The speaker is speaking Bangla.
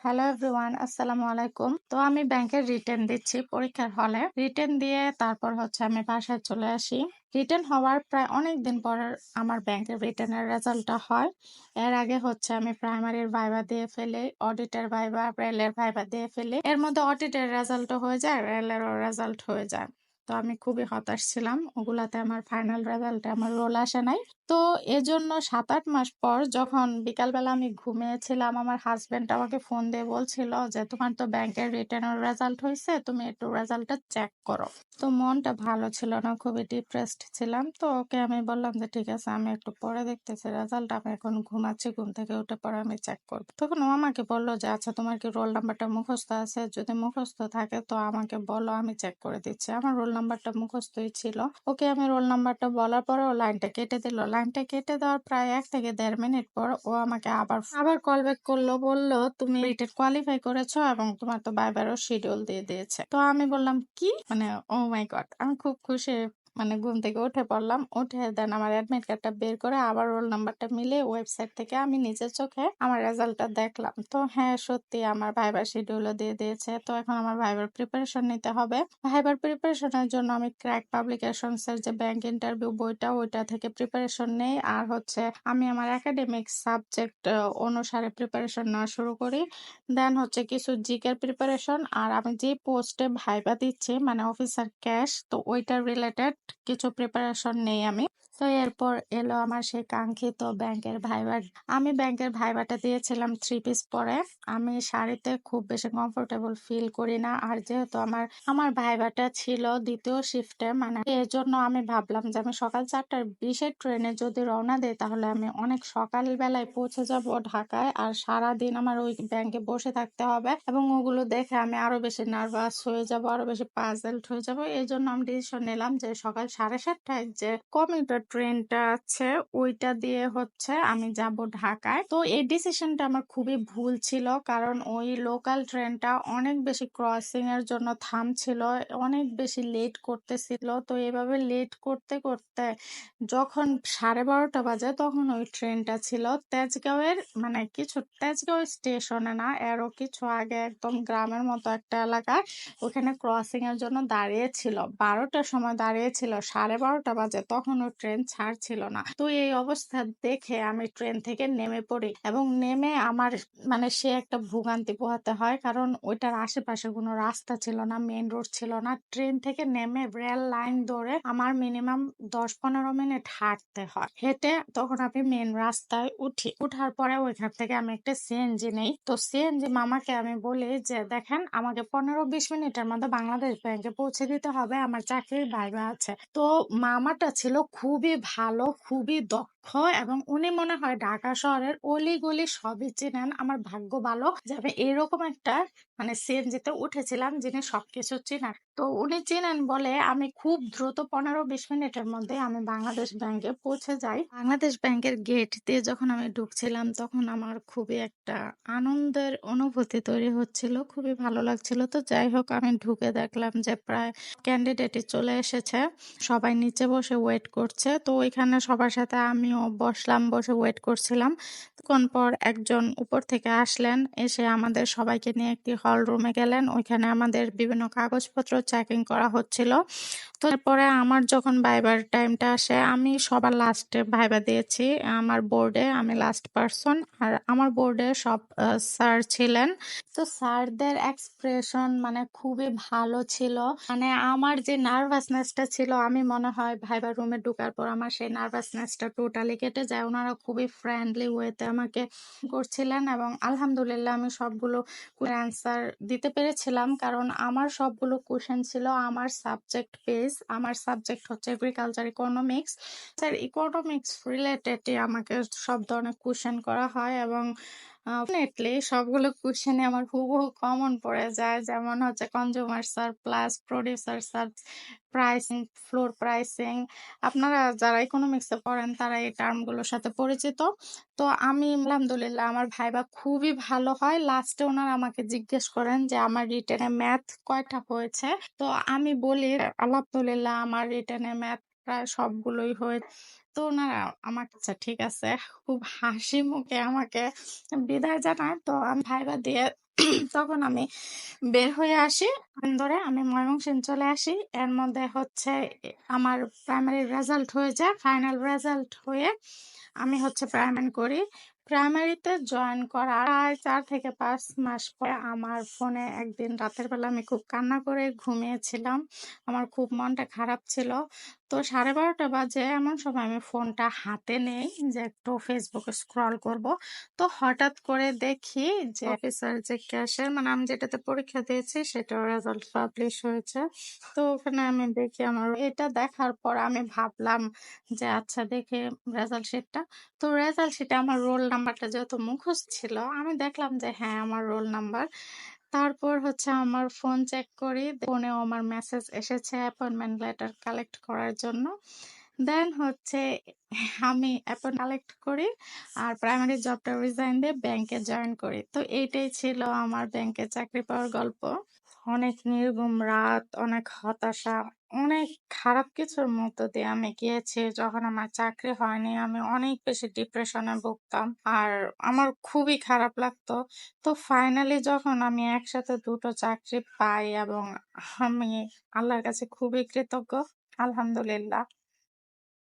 হ্যালো এভরিওয়ান আসসালামু আলাইকুম তো আমি ব্যাংকের রিটার্ন দিচ্ছি পরীক্ষার হলে রিটার্ন দিয়ে তারপর হচ্ছে আমি বাসায় চলে আসি। রিটার্ন হওয়ার প্রায় অনেক দিন পর আমার ব্যাংকের রিটার্নের রেজাল্টটা হয়। এর আগে হচ্ছে আমি প্রাইমারির ভাইবা দিয়ে ফেলি অডিটের ভাইবা রেলের ভাইবা দিয়ে ফেলি। এর মধ্যে অডিটের রেজাল্টও হয়ে যায় রেলেরও রেজাল্ট হয়ে যায়। তো আমি খুবই হতাশ ছিলাম। ওগুলাতে আমার ফাইনাল রেজাল্টে আমার রোল আসে নাই। তো এজন্য সাত আট মাস পর যখন বিকালবেলা আমি ঘুমিয়েছিলাম, আমার হাজবেন্ড আমাকে ফোন দিয়ে বলছিল যে, তোমার তো ব্যাংকের রিটার্নের রেজাল্ট হয়েছে তুমি একটু রেজাল্টটা চেক করো। তো মনটা ভালো ছিল না, খুবই ডিপ্রেসড ছিলাম। তো ওকে আমি বললাম যে, ঠিক আছে, আমি একটু পরে দেখতেছি রেজাল্ট আমি এখন ঘুমাচ্ছি, ঘুম থেকে উঠে পরে আমি চেক করব। তখন ও আমাকে বলল যে আচ্ছা তোমার কি রোল নাম্বারটা মুখস্থ আছে? যদি মুখস্থ থাকে, তো আমাকে বলো, আমি চেক করে দিচ্ছি। আমার রোল নাম্বারটা মুখস্থই ছিল। ওকে আমি রোল নাম্বারটা বলার পরে ও লাইনটা কেটে দিল। লাইনটা কেটে দেওয়ার প্রায় এক থেকে দেড় মিনিট পর ও আমাকে আবার আবার কল ব্যাক করল, বলল, তুমি রিটেড কোয়ালিফাই করেছ এবং তোমার তো বাইবারও শিডিউল দিয়ে দিয়েছে। তো আমি বললাম, কি? মানে ও মাই গড আমি খুব খুশি মানে ঘুম থেকে উঠে পড়লাম। উঠে দেন আমার অ্যাডমিট কার্ডটা বের করে আবার রোল নাম্বারটা মিলে ওয়েবসাইট থেকে আমি নিজের চোখে আমার রেজাল্টটা দেখলাম। তো হ্যাঁ সত্যি আমার ভাইবার শিডিউলও দিয়ে দিয়েছে। তো এখন আমার ভাইবার প্রিপারেশন নিতে হবে। ভাইবার প্রিপারেশনের জন্য আমি ক্র্যাক পাবলিকেশনস এর যে ব্যাংক ইন্টারভিউ বইটা, ওইটা থেকে প্রিপারেশন নেই। আর হচ্ছে আমি আমার একাডেমিক সাবজেক্ট অনুসারে প্রিপারেশন নেওয়া শুরু করি। দেন হচ্ছে কিছু জিকের প্রিপারেশন আর আমি যে পোস্টে ভাইবা দিচ্ছি মানে অফিসার ক্যাশ তো ওইটার রিলেটেড কিছু প্রিপারেশন নেই আমি। তো এরপর এলো আমার সেই কাঙ্ক্ষিত ব্যাংকের ভাইবার আমি ব্যাংকের ভাইবাটা দিয়েছিলাম থ্রি পিস পরে। আমি শাড়িতে খুব বেশি কমফোর্টেবল ফিল করি না। আর যেহেতু আমার আমার ভাইবাটা ছিল দ্বিতীয় শিফটে মানে এর জন্য আমি ভাবলাম যে আমি সকাল চারটার বিশের ট্রেনে যদি রওনা দেয় তাহলে আমি অনেক সকাল বেলায় পৌঁছে যাব ঢাকায়। আর সারা দিন আমার ওই ব্যাংকে বসে থাকতে হবে এবং ওগুলো দেখে আমি আরও বেশি নার্ভাস হয়ে যাব, আরও বেশি পাজেলড হয়ে যাব। এই জন্য আমি ডিসিশন নিলাম যে সকাল সাড়ে সাতটায় যে কমিউটার ট্রেনটা আছে, ওইটা দিয়ে হচ্ছে আমি যাব ঢাকায়। তো এই ডিসিশনটা আমার খুবই ভুল ছিল, কারণ ওই লোকাল ট্রেনটা অনেক বেশি ক্রসিং এর জন্য থামছিল, অনেক বেশি লেট করতেছিল। তো এভাবে লেট করতে করতে যখন সাড়ে বারোটা বাজে তখন ওই ট্রেনটা ছিল তেজগাঁওয়ের মানে কিছু তেজগাঁও স্টেশনে না এরও কিছু আগে একদম গ্রামের মতো একটা এলাকা, ওখানে ক্রসিং এর জন্য দাঁড়িয়ে ছিল। বারোটার সময় দাঁড়িয়ে ছিল, সাড়ে বারোটা বাজে, তখন ওই ট্রেন ছাড়ছিল না। তো এই অবস্থা দেখে আমি ট্রেন থেকে নেমে পড়ি এবং নেমে আমার মানে সে একটা ভোগান্তি পোহাতে হয় কারণ ওইটার আশেপাশে কোনো রাস্তা ছিল না মেন রোড ছিল না। ট্রেন থেকে নেমে রেল লাইন ধরে আমার মিনিমাম দশ পনেরো মিনিট হাঁটতে হয়। হেঁটে তখন আমি মেন রাস্তায় উঠি। উঠার পরে ওইখান থেকে আমি একটা সিএনজি নেই। তো সিএনজি মামাকে আমি বলি যে, দেখেন, আমাকে পনেরো বিশ মিনিটের মধ্যে বাংলাদেশ ব্যাংকে পৌঁছে দিতে হবে। আমার চাকরির ভাইবা আছে। তো মামাটা ছিল খুবই ভালো, খুবই দক্ষ এবং উনি মনে হয় ঢাকা শহরের অলি-গলি সবই চেনেন। আমার ভাগ্য ভালো যে আমি এরকম একটা মানে সিএনজিতে উঠেছিলাম যিনি সবকিছু চেনেন। তো উনি চেনেন বলে আমি খুব দ্রুত পনেরো বিশ মিনিটের মধ্যে আমি বাংলাদেশ ব্যাংকে পৌঁছে যাই। বাংলাদেশ ব্যাংকের গেট দিয়ে যখন আমি ঢুকছিলাম তখন আমার খুবই একটা আনন্দের অনুভূতি তৈরি হচ্ছিল। খুবই ভালো লাগছিল। তো যাই হোক, আমি ঢুকে দেখলাম যে প্রায় ক্যান্ডিডেটই চলে এসেছে। সবাই নিচে বসে ওয়েট করছে। তো ওইখানে সবার সাথে আমিও বসলাম, বসে ওয়েট করছিলাম। তখন পর একজন উপর থেকে আসলেন। এসে আমাদের সবাইকে নিয়ে একটি হল রুমে গেলেন। ওইখানে আমাদের বিভিন্ন কাগজপত্র চেকিং করা হচ্ছিল। তো এরপরে আমার যখন ভাইবার টাইমটা আসে আমি সবার লাস্টে ভাইবা দিয়েছি। আমার বোর্ডে আমি লাস্ট পারসন। আর আমার বোর্ডে সব স্যার ছিলেন। তো স্যারদের এক্সপ্রেশন মানে খুবই ভালো ছিল। মানে আমার যে নার্ভাসনেসটা ছিল আমি মনে হয় ভাইবার রুমে ঢোকার পর আমার সেই নার্ভাসনেসটা টোটালি কেটে যায়। ওনারা খুবই ফ্রেন্ডলি ওয়েতে আমাকে করছিলেন এবং আলহামদুলিল্লাহ আমি সবগুলো অ্যান্সার দিতে পেরেছিলাম। কারণ আমার সবগুলো কোয়েশ্চেন ছিল আমার সাবজেক্ট বেস। আমার সাবজেক্ট হচ্ছে এগ্রিকালচার ইকোনমিক্স। স্যার ইকোনমিক্স রিলেটেডই আমাকে সব ধরনের কোয়েশ্চেন করা হয় এবং ডেফিনেটলি সবগুলো কোয়েশ্চেনই আমার হুবহু কমন পড়ে যায়। যেমন হচ্ছে consumer surplus, producer sur pricing, floor pricing. আপনারা যারা ইকোনমিক্সে পড়েন তারা এই টার্মগুলোর সাথে পরিচিত। তো আমি আলহামদুলিল্লাহ আমার ভাইবা খুবই ভালো হয়। লাস্টে উনারা আমাকে জিজ্ঞেস করেন যে আমার রিটেনে ম্যাথ কয়টা হয়েছে? তো আমি বলি আলহামদুলিল্লাহ আমার রিটেনে ম্যাথ প্রায় সবগুলোই হয়ে তো ওনারা আমার কাছে, ঠিক আছে খুব হাসি মুখে আমাকে বিদায় জানায়। তো আমি ভাইবা দিয়ে তখন আমি বের হয়ে আসি। ধরে আমি ময়মনসিংহ চলে আসি। এর মধ্যে হচ্ছে আমার প্রাইমারি রেজাল্ট হয়ে যায়। ফাইনাল রেজাল্ট হয়ে আমি হচ্ছে প্রাইমারি করি। প্রাইমারিতে জয়েন করার প্রায় ৪ থেকে পাঁচ মাস পরে আমার ফোনে একদিন রাতের বেলা আমি খুব কান্না করে ঘুমিয়েছিলাম। আমার খুব মনটা খারাপ ছিল। তো ১২:৩০ বাজে এমন সময় আমি ফোনটা হাতে নেই যে একটু ফেসবুকে স্ক্রল করব। তো হঠাৎ করে দেখি যে অফিসার যে ক্যাশিয়ার মানে আমি যেটাতে পরীক্ষা দিয়েছি সেটার রেজাল্ট পাবলিশ হয়েছে। তো ওখানে আমি দেখি আমার এটা দেখার পর আমি ভাবলাম যে আচ্ছা দেখি রেজাল্ট শিটটা। তো রেজাল্ট শিটে আমার রোল নাম্বারটা যেহেতু মুখস্থ ছিল, আমি দেখলাম যে হ্যাঁ, আমার রোল নাম্বার। তারপর হচ্ছে আমার ফোন চেক করি। ফোনেও আমার মেসেজ এসেছে অ্যাপয়েন্টমেন্ট লেটার কালেক্ট করার জন্য। দেন হচ্ছে আমি অ্যাপয়েন্ট কালেক্ট করি। আর প্রাইমারি জবটা রিজাইন দিয়ে ব্যাংকে জয়েন করি। তো এইটাই ছিল আমার ব্যাংকে চাকরি পাওয়ার গল্প। অনেক নির্গম রাত, অনেক হতাশা, অনেক খারাপ কিছুর মধ্য দিয়ে আমি গিয়েছি। যখন আমার চাকরি হয়নি আমি অনেক বেশি ডিপ্রেশনে ভুগতাম। আর আমার খুবই খারাপ লাগতো। তো ফাইনালি যখন আমি একসাথে দুটো চাকরি পাই এবং আমি আল্লাহর কাছে খুবই কৃতজ্ঞ। আলহামদুলিল্লাহ।